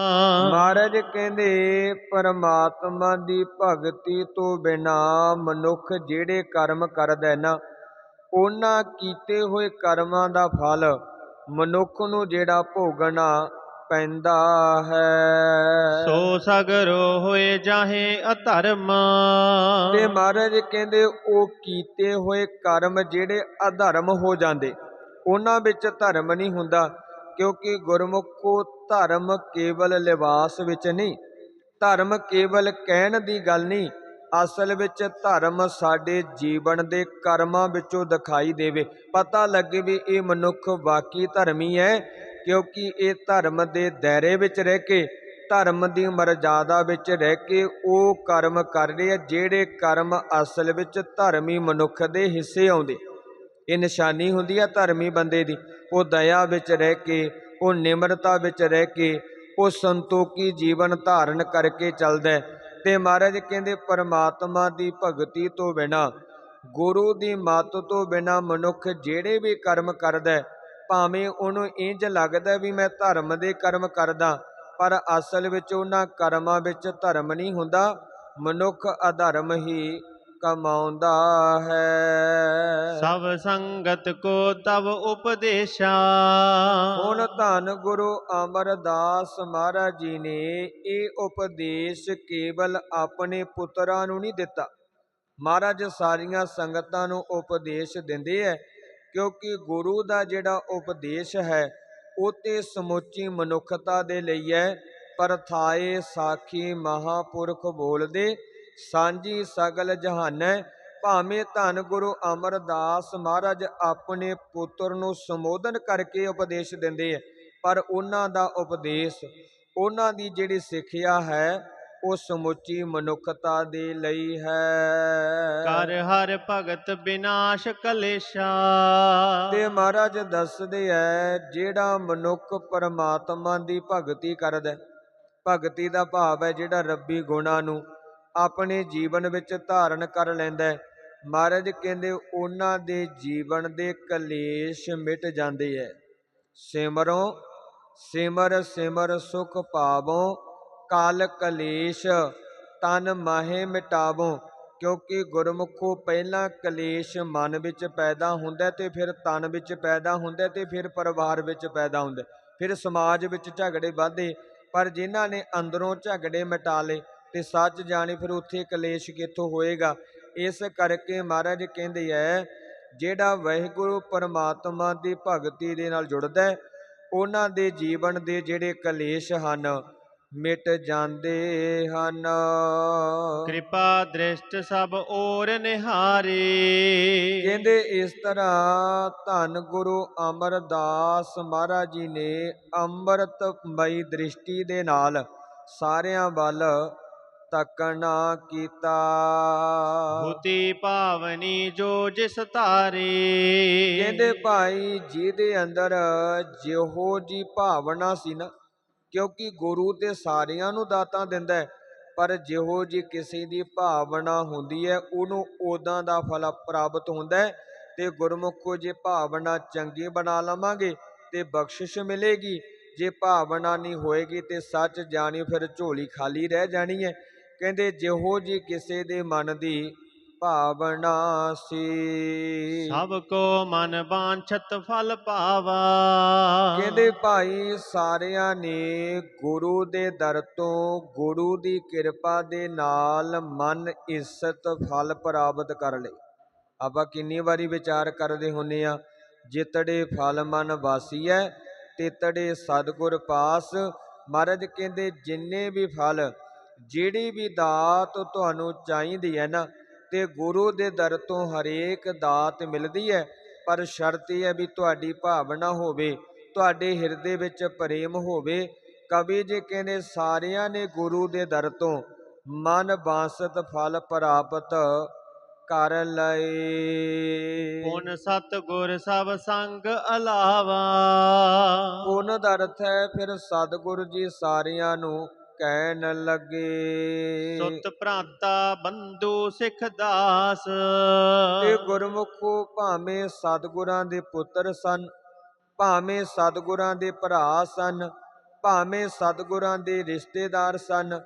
ਮਹਾਰਾਜ ਕਹਿੰਦੇ ਪਰਮਾਤਮਾ ਦੀ ਭਗਤੀ ਤੋਂ ਬਿਨਾ ਮਨੁੱਖ ਜਿਹੜੇ ਕਰਮ ਕਰਦਾ ਨਾ ਉਹਨਾਂ ਕੀਤੇ ਹੋਏ ਕਰਮਾਂ ਦਾ ਫਲ ਮਨੁੱਖ ਨੂੰ ਜਿਹੜਾ ਭੋਗਣਾ ਪੈਂਦਾ ਹੈ। ਸੋ ਸਗਰੋ ਹੋਏ ਜਾਹੇ ਅਧਰਮ। ਤੇ ਮਹਾਰਾਜ ਕਹਿੰਦੇ ਉਹ ਕੀਤੇ ਹੋਏ ਕਰਮ ਜਿਹੜੇ ਅਧਰਮ ਹੋ ਜਾਂਦੇ ਉਹਨਾਂ ਵਿੱਚ ਧਰਮ ਨਹੀਂ ਹੁੰਦਾ। ਕਿਉਂਕਿ ਗੁਰਮੁਖੋ ਧਰਮ ਕੇਵਲ ਲਿਬਾਸ ਵਿੱਚ ਨਹੀਂ, ਧਰਮ ਕੇਵਲ ਕਹਿਣ ਦੀ ਗੱਲ ਨਹੀਂ, ਅਸਲ ਵਿੱਚ ਧਰਮ ਸਾਡੇ ਜੀਵਨ ਦੇ ਕਰਮਾਂ ਵਿੱਚੋਂ ਦਿਖਾਈ ਦੇਵੇ। ਪਤਾ ਲੱਗੇ ਵੀ ਇਹ ਮਨੁੱਖ ਵਾਕਈ ਧਰਮੀ ਹੈ, ਕਿਉਂਕਿ ਇਹ ਧਰਮ ਦੇ ਦਾਇਰੇ ਵਿੱਚ ਰਹਿ ਕੇ, ਧਰਮ ਦੀ ਮਰਜ਼ਾਦਾ ਵਿੱਚ ਰਹਿ ਕੇ ਉਹ ਕਰਮ ਕਰ ਰਹੇ ਆ ਜਿਹੜੇ ਕਰਮ ਅਸਲ ਵਿੱਚ ਧਰਮੀ ਮਨੁੱਖ ਦੇ ਹਿੱਸੇ ਆਉਂਦੇ। ਇਹ ਨਿਸ਼ਾਨੀ ਹੁੰਦੀ ਹੈ ਧਰਮੀ ਬੰਦੇ ਦੀ। ਉਹ ਦਇਆ ਵਿੱਚ ਰਹਿ ਕੇ ਉਹ ਨਿਮਰਤਾ ਵਿੱਚ ਰਹਿ ਕੇ ਉਹ ਸੰਤੋਖੀ ਜੀਵਨ ਧਾਰਨ ਕਰਕੇ ਚੱਲਦਾ ਹੈ। ਤੇ ਮਹਾਰਾਜ ਕਹਿੰਦੇ ਪਰਮਾਤਮਾ ਦੀ ਭਗਤੀ ਤੋਂ ਬਿਨਾ ਗੁਰੂ ਦੀ ਮੱਤ ਤੋਂ ਬਿਨਾ ਮਨੁੱਖ ਜਿਹੜੇ ਵੀ ਕਰਮ ਕਰਦਾ ਹੈ, ਭਾਵੇਂ ਉਹਨੂੰ ਇੰਜ ਲੱਗਦਾ ਵੀ ਮੈਂ ਧਰਮ ਦੇ ਕਰਮ ਕਰਦਾ ਪਰ ਅਸਲ ਵਿੱਚ ਉਹਨਾਂ ਕਰਮਾਂ ਵਿੱਚ ਧਰਮ ਨਹੀਂ ਹੁੰਦਾ। ਮਨੁੱਖ ਅਧਰਮ ਹੀ ਕਮਾਉਂਦਾ ਹੈ। ਸਭ ਸੰਗਤ ਕੋ ਤਵ ਉਪਦੇਸ਼ਾ। ਹੁਣ ਧੰਨ ਗੁਰੂ ਅਮਰਦਾਸ ਮਹਾਰਾਜ ਜੀ ਨੇ ਇਹ ਉਪਦੇਸ਼ ਕੇਵਲ ਆਪਣੇ ਪੁੱਤਰਾਂ ਨੂੰ ਨਹੀਂ ਦਿੱਤਾ। ਮਹਾਰਾਜ ਸਾਰੀਆਂ ਸੰਗਤਾਂ ਨੂੰ ਉਪਦੇਸ਼ ਦਿੰਦੇ ਹੈ ਕਿਉਂਕਿ ਗੁਰੂ ਦਾ ਜਿਹੜਾ ਉਪਦੇਸ਼ ਹੈ ਉਹ ਤੇ ਸਮੁੱਚੀ ਮਨੁੱਖਤਾ ਦੇ ਲਈ ਹੈ ਪਰਥਾਏ ਸਾਖੀ ਮਹਾਪੁਰਖ ਬੋਲਦੇ ਸਾਂਝੀ ਸਗਲ ਜਹਾਨੈ ਭਾਵੇਂ ਧੰਨ ਗੁਰੂ ਅਮਰਦਾਸ ਮਹਾਰਾਜ ਆਪਣੇ ਪੁੱਤਰ ਨੂੰ ਸੰਬੋਧਨ ਕਰਕੇ ਉਪਦੇਸ਼ ਦਿੰਦੇ ਆ ਪਰ ਉਹਨਾਂ ਦਾ ਉਪਦੇਸ਼ ਉਹਨਾਂ ਦੀ ਜਿਹੜੀ ਸਿੱਖਿਆ ਹੈ ਉਹ ਸਮੁੱਚੀ ਮਨੁੱਖਤਾ ਦੇ ਲਈ ਹੈ। ਕਰ ਹਰ ਭਗਤ ਬਿਨਾਸ਼ ਕਲੇਸ਼ਾ। ਤੇ ਮਹਾਰਾਜ ਦੱਸਦੇ ਐ ਜਿਹੜਾ ਮਨੁੱਖ ਪਰਮਾਤਮਾ ਦੀ ਭਗਤੀ ਕਰਦਾ ਭਗਤੀ ਦਾ ਭਾਵ ਹੈ ਜਿਹੜਾ ਰੱਬੀ ਗੁਣਾਂ ਨੂੰ ਆਪਣੇ ਜੀਵਨ ਵਿੱਚ ਧਾਰਨ ਕਰ ਲੈਂਦਾ ਹੈ। ਮਹਾਰਾਜ ਕਹਿੰਦੇ, ਉਹਨਾਂ ਦੇ ਜੀਵਨ ਦੇ ਕਲੇਸ਼ ਮਿਟ ਜਾਂਦੇ ਐ ਸਿਮਰੋ, ਸਿਮਰ ਸਿਮਰ ਸੁਖ ਪਾਵੋ, ਕਾਲ ਕਲੇਸ਼ ਤਨ ਮਾਹੇ ਮਿਟਾਵੋ, ਕਿਉਂਕਿ ਗੁਰਮੁਖੋ ਪਹਿਲਾਂ ਕਲੇਸ਼ ਮਨ ਵਿੱਚ ਪੈਦਾ ਹੁੰਦਾ ਹੈ ਤੇ ਫਿਰ ਤਨ ਵਿੱਚ ਪੈਦਾ ਹੁੰਦਾ ਹੈ ਤੇ ਫਿਰ ਪਰਿਵਾਰ ਵਿੱਚ ਪੈਦਾ ਹੁੰਦਾ ਫਿਰ ਸਮਾਜ ਵਿੱਚ ਝਗੜੇ ਵਧਦੇ, ਪਰ ਜਿਨ੍ਹਾਂ ਨੇ ਅੰਦਰੋਂ ਝਗੜੇ ਮਿਟਾ ਲਏ ਤੇ ਸੱਚ ਜਾਣੇ ਫਿਰ ਉੱਥੇ ਕਲੇਸ਼ ਕਿੱਥੋਂ ਹੋਏਗਾ? ਇਸ ਕਰਕੇ ਮਹਾਰਾਜ ਕਹਿੰਦੇ ਐ ਜਿਹੜਾ ਵਾਹਿਗੁਰੂ ਪਰਮਾਤਮਾ ਦੀ ਭਗਤੀ ਦੇ ਨਾਲ ਜੁੜਦਾ ਹੈ ਉਹਨਾਂ ਦੇ ਜੀਵਨ ਦੇ ਜਿਹੜੇ ਕਲੇਸ਼ ਹਨ ਮਿਟ ਜਾਂਦੇ ਹਨ। ਕਿਰਪਾ ਦ੍ਰਿਸ਼ਟ ਸਭ ਔਰ ਨਿਹਾਰੇ। ਕਹਿੰਦੇ ਇਸ ਤਰ੍ਹਾਂ ਧੰਨ ਗੁਰੂ ਅਮਰਦਾਸ ਮਹਾਰਾਜ ਜੀ ਨੇ ਅੰਮ੍ਰਿਤਮਈ ਦ੍ਰਿਸ਼ਟੀ ਦੇ ਨਾਲ ਸਾਰਿਆਂ ਵੱਲ ਤੱਕਣਾ ਕੀਤਾ। ਹੁਤੀ ਭਾਵਨੀ ਜੋ ਜਿਸ ਤਾਰੇ ਕਹਿੰਦੇ ਭਾਈ ਜਿਹਦੇ ਅੰਦਰ ਜਿਹੋ ਜੀ ਭਾਵਨਾ ਸੀ ਨਾ ਕਿਉਂਕਿ ਗੁਰੂ ਤੇ ਸਾਰਿਆਂ ਨੂੰ ਦਾਤਾਂ ਦਿੰਦਾ ਪਰ ਜਿਹੋ ਜੀ ਕਿਸੇ ਦੀ ਭਾਵਨਾ ਹੁੰਦੀ ਹੈ ਉਹਨੂੰ ਉਦਾਂ ਦਾ ਫਲ ਪ੍ਰਾਪਤ ਹੁੰਦਾ ਹੈ ਤੇ ਗੁਰਮੁਖੋ ਜੇ ਭਾਵਨਾ ਚੰਗੀ ਬਣਾ ਲਵਾਂਗੇ ਤੇ ਬਖਸ਼ਿਸ਼ ਮਿਲੇਗੀ ਜੇ ਭਾਵਨਾ ਨਹੀਂ ਹੋਏਗੀ ਤੇ ਸੱਚ ਜਾਣੀ ਫਿਰ ਝੋਲੀ ਖਾਲੀ ਰਹਿ ਜਾਣੀ ਹੈ। ਕਹਿੰਦੇ ਜਿਹੋ ਜੀ ਕਿਸੇ ਦੇ ਮਨ ਦੀ ਭਾਵਨਾ ਸੀ। ਸਭ ਕੋ ਮਨ ਬਾਂਛਤ ਫਲ ਪਾਵਾ। ਕਹਿੰਦੇ ਭਾਈ ਸਾਰਿਆਂ ਨੇ ਗੁਰੂ ਦੇ ਦਰ ਤੋਂ ਗੁਰੂ ਦੀ ਕਿਰਪਾ ਦੇ ਨਾਲ ਮਨ ਇੱਜ਼ਤ ਫਲ ਪ੍ਰਾਪਤ ਕਰ ਲਏ। ਆਪਾਂ ਕਿੰਨੀ ਵਾਰੀ ਵਿਚਾਰ ਕਰਦੇ ਹੁੰਨੇ ਆ ਜਿਤੜੇ ਫਲ ਮਨ ਵਾਸੀ ਹੈ ਤਿਤੜੇ ਸਤਿਗੁਰ ਪਾਸ। ਮਹਾਰਾਜ ਕਹਿੰਦੇ ਜਿੰਨੇ ਵੀ ਫਲ ਜਿਹੜੀ ਵੀ ਦਾਤ ਤੁਹਾਨੂੰ ਚਾਹੀਦੀ ਹੈ ਨਾ ਤੇ ਗੁਰੂ ਦੇ ਦਰ ਤੋਂ ਹਰੇਕ ਦਾਤ ਮਿਲਦੀ ਹੈ ਪਰ ਸ਼ਰਤ ਇਹ ਹੈ ਵੀ ਤੁਹਾਡੀ ਭਾਵਨਾ ਹੋਵੇ ਤੁਹਾਡੇ ਹਿਰਦੇ ਵਿੱਚ ਪ੍ਰੇਮ ਹੋਵੇ। ਕਵੀ ਜੀ ਕਹਿੰਦੇ ਸਾਰਿਆਂ ਨੇ ਗੁਰੂ ਦੇ ਦਰ ਤੋਂ ਮਨ ਬਾਸਤ ਫਲ ਪ੍ਰਾਪਤ ਕਰ ਲਏ। ਪੁਨ ਸਤ ਗੁਰ ਸਭ ਸੰਗ ਅਲਾਵਾ। ਪੁੰਨ ਦਾ ਅਰਥ ਹੈ ਫਿਰ ਸਤਿਗੁਰੂ ਜੀ ਸਾਰਿਆਂ ਨੂੰ ਕਹਿਣ ਲੱਗੇ। ਸੁਤ ਭਰਾਤਾ ਬੰਧੂ ਸਿੱਖ ਦਾਸ। ਤੇ ਗੁਰਮੁਖੋ ਭਾਵੇਂ ਸਤਿਗੁਰਾਂ ਦੇ ਪੁੱਤਰ ਸਨ ਭਾਵੇਂ ਸਤਿਗੁਰਾਂ ਦੇ ਭਰਾ ਸਨ ਭਾਵੇਂ ਸਤਿਗੁਰਾਂ ਦੇ ਰਿਸ਼ਤੇਦਾਰ ਸਨ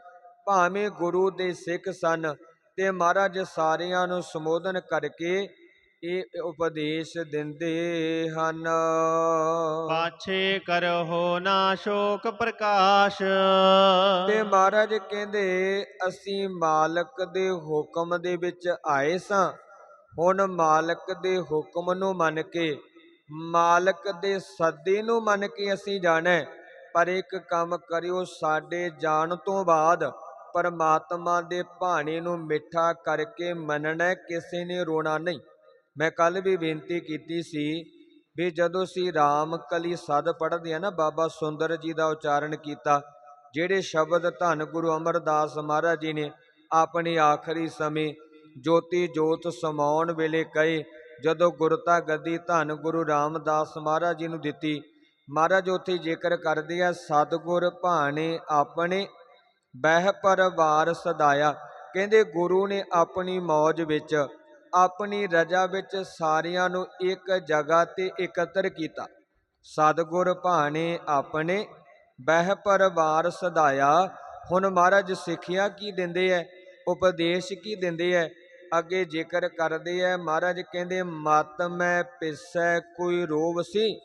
ਭਾਵੇਂ ਗੁਰੂ ਦੇ ਸਿੱਖ ਸਨ ਤੇ ਮਹਾਰਾਜ ਸਾਰਿਆਂ ਨੂੰ ਸੰਬੋਧਨ ਕਰਕੇ ਇਹ ਉਪਦੇਸ਼ ਦਿੰਦੇ ਹਨ। ਪਾਛੇ ਕਰਹੁ ਨਾ ਸ਼ੋਕ ਪ੍ਰਕਾਸ਼। ਤੇ ਮਹਾਰਾਜ ਕਹਿੰਦੇ ਅਸੀਂ ਮਾਲਕ ਦੇ ਹੁਕਮ ਦੇ ਵਿੱਚ ਆਏ ਸਾਂ। ਹੁਣ ਮਾਲਕ ਦੇ ਹੁਕਮ ਨੂੰ ਮੰਨ ਕੇ ਮਾਲਕ ਦੇ ਸੱਦੇ ਨੂੰ ਮੰਨ ਕੇ ਅਸੀਂ ਜਾਣਾ। ਪਰ ਇੱਕ ਕੰਮ ਕਰਿਓ ਸਾਡੇ ਜਾਣ ਤੋਂ ਬਾਅਦ ਪਰਮਾਤਮਾ ਦੇ ਭਾਣੇ ਨੂੰ ਮਿੱਠਾ ਕਰਕੇ ਮੰਨਣਾ ਕਿਸੇ ਨੇ ਰੋਣਾ ਨਹੀਂ। ਮੈਂ ਕੱਲ ਵੀ ਬੇਨਤੀ ਕੀਤੀ ਸੀ ਵੀ ਜਦੋਂ ਅਸੀਂ ਰਾਮ ਕਲੀ ਸਦ ਪੜ੍ਹਦੇ ਆ ਨਾ, ਬਾਬਾ ਸੁੰਦਰ ਜੀ ਦਾ ਉਚਾਰਨ ਕੀਤਾ, ਜਿਹੜੇ ਸ਼ਬਦ ਧੰਨ ਗੁਰੂ ਅਮਰਦਾਸ ਮਹਾਰਾਜ ਜੀ ਨੇ ਆਪਣੇ ਆਖਰੀ ਸਮੇਂ ਜੋਤੀ ਜੋਤ ਸਮਾਉਣ ਵੇਲੇ ਕਹੇ, ਜਦੋਂ ਗੁਰਤਾ ਗੱਦੀ ਧੰਨ ਗੁਰੂ ਰਾਮਦਾਸ ਮਹਾਰਾਜ ਜੀ ਨੂੰ ਦਿੱਤੀ, ਮਹਾਰਾਜ ਉੱਥੇ ਜ਼ਿਕਰ ਕਰਦੇ ਆ, ਸਤਿਗੁਰ ਭਾਣੇ ਆਪਣੇ ਬਹਿ ਪਰਵਾਰ ਸਦਾਇਆ, ਕਹਿੰਦੇ ਗੁਰੂ ਨੇ ਆਪਣੀ ਮੌਜ ਵਿੱਚ ਆਪਣੀ ਰਜਾ ਵਿੱਚ ਸਾਰਿਆਂ ਨੂੰ ਇੱਕ ਜਗ੍ਹਾ ਤੇ ਇਕੱਤਰ ਕੀਤਾ। ਸਤਿਗੁਰ ਭਾਣੇ ਆਪਣੇ ਬਹਿ ਪਰਵਾਰ ਸਦਾਇਆ। ਹੁਣ ਮਹਾਰਾਜ ਸਿੱਖਿਆ ਕੀ ਦਿੰਦੇ ਐ? ਉਪਦੇਸ਼ ਕੀ ਦਿੰਦੇ ਐ? ਅੱਗੇ ਜ਼ਿਕਰ ਕਰਦੇ ਐ, ਮਹਾਰਾਜ ਕਹਿੰਦੇ, ਮਤ ਮੈਂ ਪਿਸੈ ਕੋਈ ਰੋਵ ਸੀ।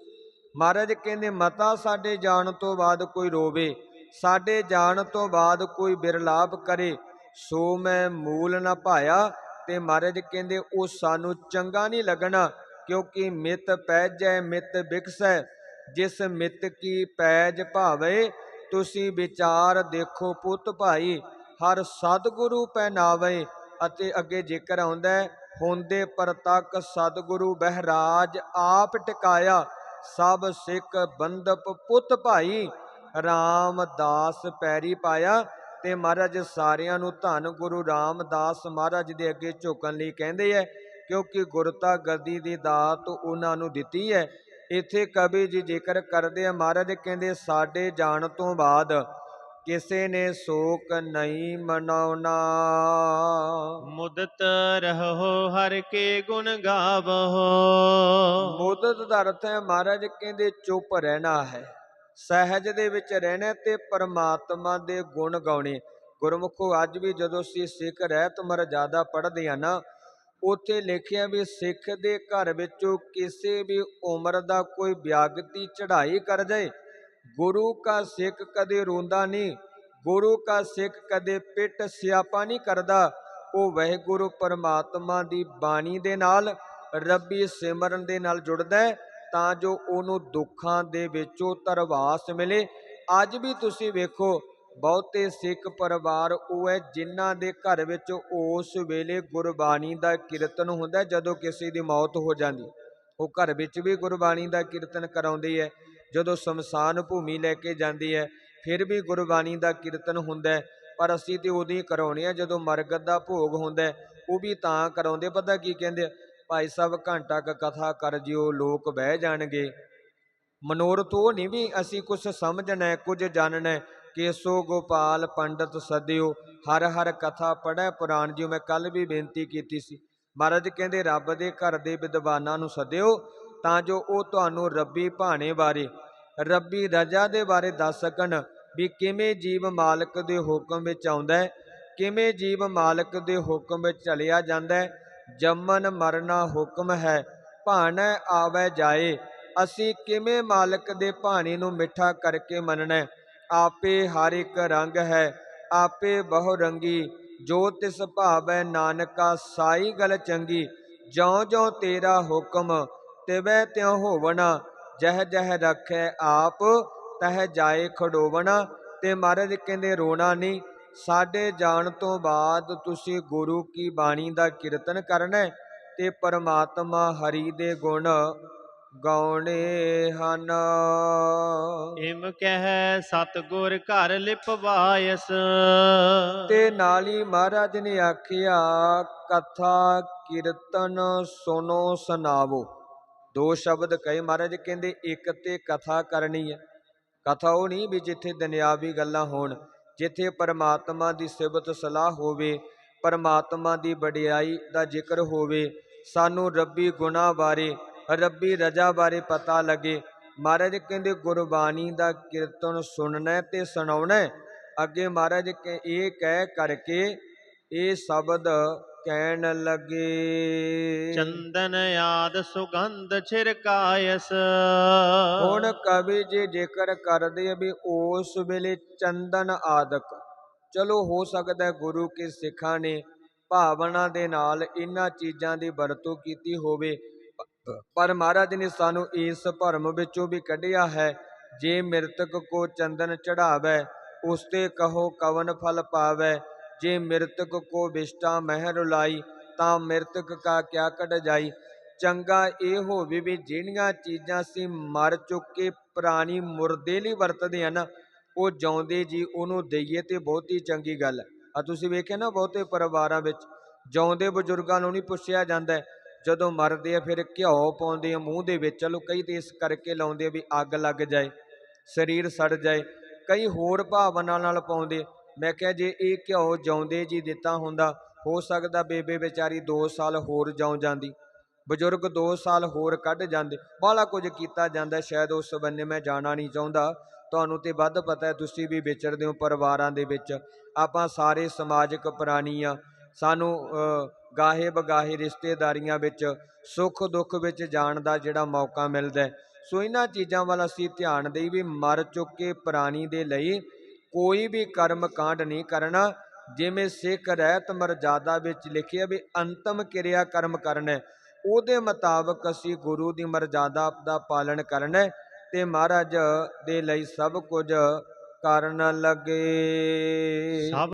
ਮਹਾਰਾਜ ਕਹਿੰਦੇ, ਮਤਾ ਸਾਡੇ ਜਾਣ ਤੋਂ ਬਾਅਦ ਕੋਈ ਰੋਵੇ, ਸਾਡੇ ਜਾਣ ਤੋਂ ਬਾਅਦ ਕੋਈ ਬਿਰਲਾਪ ਕਰੇ। ਸੋ ਮੈਂ ਮੂਲ ਨਾ ਭਾਇਆ ਤੇ ਮਹਾਰਾਜ ਕਹਿੰਦੇ, ਉਹ ਸਾਨੂੰ ਚੰਗਾ ਨਹੀਂ ਲੱਗਣਾ, ਕਿਉਂਕਿ ਮਿਤ ਪੈਜੈ ਮਿਤ ਬਿਕਸੈ ਜਿਸ ਮਿਤ ਕੀ ਪੈਜ ਭਾਵੇ, ਤੁਸੀਂ ਵਿਚਾਰ ਦੇਖੋ ਪੁੱਤ ਭਾਈ, ਹਰ ਸਤਿਗੁਰੂ ਪਹਿਨਾਵੇ ਅਤੇ ਅੱਗੇ ਜ਼ਿਕਰ ਆਉਂਦਾ ਹੈ, ਹੁੰਦੇ ਪ੍ਰਤੱਖ ਸਤਿਗੁਰੂ ਬਹਿਰਾਜ ਆਪ ਟਿਕਾਇਆ। ਸਭ ਸਿੱਖ ਬੰਦਪ ਪੁੱਤ ਭਾਈ, ਰਾਮਦਾਸ ਪੈਰੀ ਪਾਇਆ ਤੇ ਮਹਾਰਾਜ ਸਾਰਿਆਂ ਨੂੰ ਧੰਨ ਗੁਰੂ ਰਾਮਦਾਸ ਮਹਾਰਾਜ ਦੇ ਅੱਗੇ ਝੁਕਣ ਲਈ ਕਹਿੰਦੇ ਐ ਕਿਉਂਕਿ ਗੁਰਤਾ ਗੱਦੀ ਦੀ ਦਾਤ ਉਹਨਾਂ ਨੂੰ ਦਿੱਤੀ ਹੈ ਇੱਥੇ ਕਵੀ ਜੀ ਜ਼ਿਕਰ ਕਰਦੇ ਆ ਮਹਾਰਾਜ ਕਹਿੰਦੇ ਸਾਡੇ ਜਾਣ ਤੋਂ ਬਾਅਦ ਕਿਸੇ ਨੇ ਸ਼ੋਕ ਨਹੀਂ ਮਨਾਉਣਾ। ਮੁਦਤ ਰਹੋ ਹਰ ਕੇ ਗੁਣ ਗਾਵਹੁ ਮੁਦਤ ਦਾ ਅਰਥ ਹੈ ਮਹਾਰਾਜ ਕਹਿੰਦੇ ਚੁੱਪ ਰਹਿਣਾ ਹੈ। ਸਹਿਜ ਦੇ ਵਿੱਚ ਰਹਿਣਾ ਤੇ ਪਰਮਾਤਮਾ ਦੇ ਗੁਣ ਗਾਉਣੇ। ਗੁਰਮੁਖੋ, ਅੱਜ ਵੀ ਜਦੋਂ ਅਸੀਂ ਸਿੱਖ ਰਹਿਤ ਮਰਜ਼ਾਦਾ ਪੜ੍ਹਦੇ ਆ ਨਾ, ਉੱਥੇ ਲਿਖਿਆ ਵੀ ਸਿੱਖ ਦੇ ਘਰ ਵਿੱਚੋਂ ਕਿਸੇ ਵੀ ਉਮਰ ਦਾ ਕੋਈ ਵਿਅਕਤੀ ਚੜ੍ਹਾਈ ਕਰ ਜਾਏ। ਗੁਰੂ ਕਾ ਸਿੱਖ ਕਦੇ ਰੋਂਦਾ ਨਹੀਂ, ਗੁਰੂ ਕਾ ਸਿੱਖ ਕਦੇ ਪਿੱਟ ਸਿਆਪਾ ਨਹੀਂ ਕਰਦਾ। ਉਹ ਵਹਿਗੁਰੂ ਪਰਮਾਤਮਾ ਦੀ ਬਾਣੀ ਦੇ ਨਾਲ, ਰੱਬੀ ਸਿਮਰਨ ਦੇ ਨਾਲ ਜੁੜਦਾ ਹੈ। ਤਾਂ ਜੋ ਉਹਨੂੰ ਦੁੱਖਾਂ ਦੇ ਵਿੱਚੋਂ ਤਰਵਾਸ ਮਿਲੇ। ਅੱਜ ਵੀ ਤੁਸੀਂ ਵੇਖੋ, ਬਹੁਤੇ ਸਿੱਖ ਪਰਿਵਾਰ ਉਹ ਹੈ ਜਿਨ੍ਹਾਂ ਦੇ ਘਰ ਵਿੱਚ ਉਸ ਵੇਲੇ ਗੁਰਬਾਣੀ ਦਾ ਕੀਰਤਨ ਹੁੰਦਾ ਜਦੋਂ ਕਿਸੇ ਦੀ ਮੌਤ ਹੋ ਜਾਂਦੀ ਉਹ ਘਰ ਵਿੱਚ ਵੀ ਗੁਰਬਾਣੀ ਦਾ ਕੀਰਤਨ ਕਰਾਉਂਦੀ ਹੈ, ਜਦੋਂ ਸ਼ਮਸ਼ਾਨ ਭੂਮੀ ਲੈ ਕੇ ਜਾਂਦੀ ਹੈ, ਫਿਰ ਵੀ ਗੁਰਬਾਣੀ ਦਾ ਕੀਰਤਨ ਹੁੰਦਾ ਪਰ ਅਸੀਂ ਤੇ ਉਦੋਂ ਹੀ ਕਰਾਉਣੇ ਆ ਜਦੋਂ ਮਰਗਤ ਦਾ ਭੋਗ ਹੁੰਦਾ ਉਹ ਵੀ ਤਾਂ ਕਰਾਉਂਦੇ ਪਤਾ ਕੀ ਕਹਿੰਦੇ ਆ? ਭਾਈ ਸਾਹਿਬ ਘੰਟਾ ਕ ਕਥਾ ਕਰ ਜਿਓ ਲੋਕ ਬਹਿ ਜਾਣਗੇ। ਮਨੋਰਥ ਉਹ ਨਹੀਂ ਵੀ ਅਸੀਂ ਕੁਝ ਸਮਝਣਾ, ਕੁਝ ਜਾਣਨਾ। ਕੇਸੋ ਗੋਪਾਲ ਪੰਡਤ ਸਦਿਓ, ਹਰ ਹਰ ਕਥਾ ਪੜ੍ਹੈ ਪੁਰਾਣ। ਜਿਉ ਮੈਂ ਕੱਲ ਵੀ ਬੇਨਤੀ ਕੀਤੀ ਸੀ, ਮਹਾਰਾਜ ਕਹਿੰਦੇ ਰੱਬ ਦੇ ਘਰ ਦੇ ਵਿਦਵਾਨਾਂ ਨੂੰ ਸਦਿਓ, ਤਾਂ ਜੋ ਉਹ ਤੁਹਾਨੂੰ ਰੱਬੀ ਭਾਣੇ ਬਾਰੇ, ਰੱਬੀ ਰਜਾ ਦੇ ਬਾਰੇ ਦੱਸ ਸਕਣ ਵੀ ਕਿਵੇਂ ਜੀਵ ਮਾਲਕ ਦੇ ਹੁਕਮ ਵਿੱਚ ਆਉਂਦਾ ਹੈ ਕਿਵੇਂ ਜੀਵ ਮਾਲਕ ਦੇ ਹੁਕਮ ਵਿੱਚ ਚਲਿਆ ਜਾਂਦਾ। ਹੈ ਜੰਮਨ ਮਰਨਾ ਹੁਕਮ ਹੈ, ਭਾਣਾ ਆਵੇ ਜਾਏ। ਅਸੀਂ ਕਿਵੇਂ ਮਾਲਕ ਦੇ ਭਾਣੇ ਨੂੰ ਮਿੱਠਾ ਕਰਕੇ ਮੰਨਣਾ? ਆਪੇ ਹਰ ਇੱਕ ਰੰਗ ਹੈ, ਆਪੇ ਬਹੁ ਰੰਗੀ। ਜੋ ਤਿਸ ਭਾਵੈ ਨਾਨਕਾ, ਸਾਈ ਗਲ ਚੰਗੀ। ਜਿਉ ਜਿਉ ਤੇਰਾ ਹੁਕਮ ਤਿਵੈ ਤਿਉ ਹੋਵਣਾ। ਜਹ ਜਹ ਰਖੈ ਆਪ, ਤਹ ਜਾਏ ਖੜੋਵਣਾ। ਤੇ ਮਹਾਰਾਜ ਕਹਿੰਦੇ, ਰੋਣਾ ਨਹੀਂ ਸਾਡੇ ਜਾਣ ਤੋਂ ਬਾਅਦ ਤੁਸੀਂ ਗੁਰੂ ਕੀ ਬਾਣੀ ਦਾ ਕੀਰਤਨ ਕਰਨਾ ਹੈ ਤੇ ਪਰਮਾਤਮਾ ਹਰੀ ਦੇ ਗੁਣ ਗਾਉਣੇ ਹਨ। ਇਮ ਕਹਿ ਸਤਗੁਰ ਘਰ ਲਿਪਵਾਇਸ ਤੇ ਨਾਲ ਹੀ ਮਹਾਰਾਜ ਨੇ ਆਖਿਆ ਕਥਾ ਕੀਰਤਨ ਸੁਨੋ ਸੁਨਾਵੋ ਦੋ ਸ਼ਬਦ ਕਹੇ ਮਹਾਰਾਜ ਕਹਿੰਦੇ ਇੱਕ ਤੇ ਕਥਾ ਕਰਨੀ ਹੈ। ਕਥਾ ਉਹ ਨਹੀਂ ਵੀ ਜਿੱਥੇ ਦੁਨਿਆਵੀ ਗੱਲਾਂ ਹੋਣ। ਜਿੱਥੇ ਪਰਮਾਤਮਾ ਦੀ ਸਿਫਤ ਸਲਾਹ ਹੋਵੇ, ਪਰਮਾਤਮਾ ਦੀ ਵਡਿਆਈ ਦਾ ਜ਼ਿਕਰ ਹੋਵੇ, ਸਾਨੂੰ ਰੱਬੀ ਗੁਨਾਹ ਬਾਰੇ, ਰੱਬੀ ਰਜਾ ਬਾਰੇ ਪਤਾ ਲੱਗੇ। ਮਹਾਰਾਜ ਕਹਿੰਦੇ, ਗੁਰਬਾਣੀ ਦਾ ਕੀਰਤਨ ਸੁਣਨਾ ਹੈ ਤੇ ਸੁਣਾਉਣਾ ਅੱਗੇ ਮਹਾਰਾਜ ਕਹਿ- ਇਹ ਕਹਿ ਕਰਕੇ ਇਹ ਸ਼ਬਦ ਕਹਿਣ ਲੱਗੇ। ਚੰਦਨ ਆਦ ਸੁਗੰਧ ਛਿਰਕਾਇਸ ਹੁਣ ਕਵੀ ਜੀ ਜ਼ਿਕਰ ਕਰਦੇ ਆ ਵੀ ਉਸ ਵੇਲੇ ਚੰਦਨ ਆਦਿਕ। ਚਲੋ ਹੋ ਸਕਦਾ ਗੁਰੂ ਕੇ ਸਿੱਖਾਂ ਨੇ ਭਾਵਨਾ ਦੇ ਨਾਲ ਇਹਨਾਂ ਚੀਜ਼ਾਂ ਦੀ ਵਰਤੋਂ ਕੀਤੀ ਹੋਵੇ। ਪਰ ਮਹਾਰਾਜ ਨੇ ਸਾਨੂੰ ਇਸ ਭਰਮ ਵਿੱਚੋਂ ਵੀ ਕੱਢਿਆ ਹੈ ਜੇ ਮਿਰਤਕ ਕੋ ਚੰਦਨ ਚੜਾਵੇ ਉਸ ਤੇ ਕਹੋ ਕਵਨ ਫਲ ਪਾਵੇ ਜੇ ਮ੍ਰਿਤਕ ਕੋ ਵਿਸ਼ਟਾ ਮਹਿਰ ਰੁਲਾਈ ਤਾਂ ਮ੍ਰਿਤਕ ਕਾ ਕਿਆ ਕਟ ਜਾਈ? ਚੰਗਾ ਇਹ ਹੋਵੇ ਵੀ ਜਿਹੜੀਆਂ ਚੀਜ਼ਾਂ ਅਸੀਂ ਮਰ ਚੁੱਕੇ ਪ੍ਰਾਣੀ ਮੁਰਦੇ ਲਈ ਵਰਤਦੇ ਆ ਨਾ ਉਹ ਜਿਉਂਦੇ ਜੀ, ਉਹਨੂੰ ਦਈਏ ਤੇ ਬਹੁਤੀ ਚੰਗੀ ਗੱਲ। ਆ ਤੁਸੀਂ ਵੇਖਿਆ ਨਾ ਬਹੁਤੇ ਪਰਿਵਾਰਾਂ ਵਿੱਚ, ਜਿਉਂਦੇ ਬਜ਼ੁਰਗਾਂ ਨੂੰ ਨਹੀਂ ਪੁੱਛਿਆ ਜਾਂਦਾ ਜਦੋਂ ਮਰਦੇ ਆ, ਫਿਰ ਘਿਓ ਪਾਉਂਦੇ ਆ, ਮੂੰਹ ਦੇ ਵਿੱਚ, ਚਲੋ ਕਈ ਤੇ ਇਸ ਕਰਕੇ ਲਾਉਂਦੇ ਆ ਵੀ ਅੱਗ ਲੱਗ ਜਾਏ, ਸਰੀਰ ਸੜ ਜਾਏ, ਕਈ ਹੋਰ ਭਾਵਨਾ ਨਾਲ ਪਾਉਂਦੇ ਮੈਂ ਕਿਹਾ ਜੇ ਇਹ ਘਿਓ ਜਿਉਂਦੇ ਜੀ ਦਿੱਤਾ ਹੁੰਦਾ, ਹੋ ਸਕਦਾ ਬੇਬੇ ਵਿਚਾਰੀ 2 ਸਾਲ ਹੋਰ ਜਿਉਂ ਜਾਂਦੀ। ਬਜ਼ੁਰਗ 2 ਸਾਲ ਹੋਰ ਕੱਢ ਜਾਂਦੇ। ਬਾਹਲਾ ਕੁਝ ਕੀਤਾ ਜਾਂਦਾ, ਸ਼ਾਇਦ ਉਸ ਬੰਨੇ ਮੈਂ ਜਾਣਾ ਨਹੀਂ ਚਾਹੁੰਦਾ। ਤੁਹਾਨੂੰ ਤੇ ਵੱਧ ਪਤਾ ਹੈ, ਤੁਸੀਂ ਵੀ ਵਿਚਰਦੇ ਹੋ ਪਰਿਵਾਰਾਂ ਦੇ ਵਿੱਚ। ਆਪਾਂ ਸਾਰੇ ਸਮਾਜਿਕ ਪ੍ਰਾਣੀ ਆ। ਸਾਨੂੰ ਗਾਹੇ ਬਗਾਹੇ ਰਿਸ਼ਤੇਦਾਰੀਆਂ ਵਿੱਚ ਸੁੱਖ ਦੁੱਖ ਵਿੱਚ ਜਾਣ ਦਾ ਜਿਹੜਾ ਮੌਕਾ ਮਿਲਦਾ ਸੋ ਇਹਨਾਂ ਚੀਜ਼ਾਂ ਵੱਲ ਅਸੀਂ ਧਿਆਨ ਦੇਈ ਵੀ ਮਰ ਚੁੱਕੇ ਪ੍ਰਾਣੀ ਦੇ ਲਈ ਕੋਈ ਵੀ ਕਰਮ ਕਾਂਡ ਨਹੀਂ ਕਰਨਾ। ਜਿਵੇਂ ਸਿੱਖ ਰਹਿਤ ਮਰਜ਼ਾਦਾ ਵਿੱਚ ਲਿਖਿਆ ਵੀ ਅੰਤਮ ਕਿਰਿਆ ਕਰਮ ਕਰਨਾ, ਉਹਦੇ ਮੁਤਾਬਕ ਅਸੀਂ ਗੁਰੂ ਦੀ ਮਰਜ਼ਾਦਾ ਦਾ ਪਾਲਣ ਕਰਨਾ ਹੈ ਤੇ ਮਹਾਰਾਜ ਦੇ ਲਈ ਸਭ ਕੁਝ ਕਰਨ ਲੱਗੇ।